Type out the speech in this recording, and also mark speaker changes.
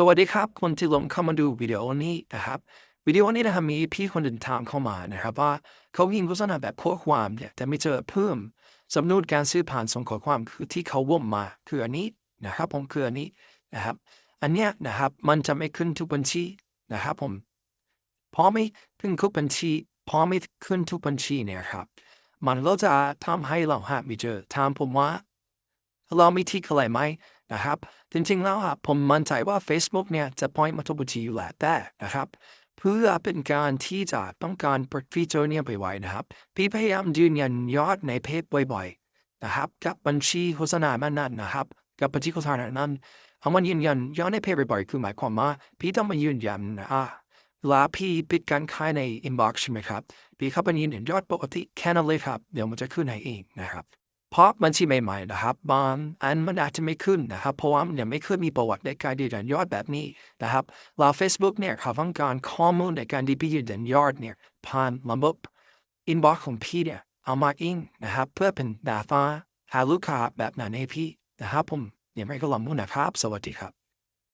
Speaker 1: สวัสดีครับ คนที่ลงเข้ามาดูวิดีโอนี้นะครับวิดีโอนี้นะครับมีพี่คนหนึ่งถามเข้ามานะครับว่าเขายิงโฆษณาแบบข้อความเนี่ยแต่ไม่เจอเพิ่มสำนวนการซื้อผ่านส่งข้อความคือที่เขาว่มมาคืออันนี้นะครับผมคืออันนี้นะครับ อันเนี้ยนะครับมันจะไม่ขึ้นทุกบัญชีนะครับผมพอไม่ขึ้นทุกบัญชีพอไม่ขึ้นทุกบัญชีเนี่ยครับมันก็จะทำให้เราหาไม่เจอถามผมว่า เรามีที่อะไรไหมนะครับ จริงๆ แล้วครับผมมั่นใจว่า Facebook เนี่ยจะปล่อยมาทบัญชีอยู่แหละแต่นะครับ เพื่อเป็นการที่จะต้องการเปิดฟีเจอร์เนี่ยไปไว้นะครับ พี่พยายามยืนยันยอดในเพจบ่อยๆนะครับกับบัญชีโฆษณามันนั้นนะครับ กับบัญชีโฆษณานั้นเอามันยืนยันยอดในเพจบ่อยๆคือหมายความว่าพี่ต้องมายืนยันนะอะลาพี่ปิดการขายใน inbox ใช่ไหมครับพี่เข้าไปยืนยันยอดปกติแค่นั้นเลยครับ เดี๋ยวมันจะขึ้นให้เองนะครับ เพราะบัญชีใหม่ๆนะครับบางอันมันอาจจะไม่ขึ้นนะครับ เพราะว่ามันยังไม่เคยมีประวัติในการยืนยันยอดแบบนี้นะครับเราเฟซบุ๊กเนี่ยเขาต้องการข้อมูลในการดีพียืนยันยอดเนี่ยผ่านระบบอินบ็อกซ์ของพี่เนี่ยเอามาอิงนะครับเพื่อเป็นดาฟ้าหาลูกค้าแบบนั้นให้พี่นะครับผมยังไม่ก็ลองดูนะครับ สวัสดีครับ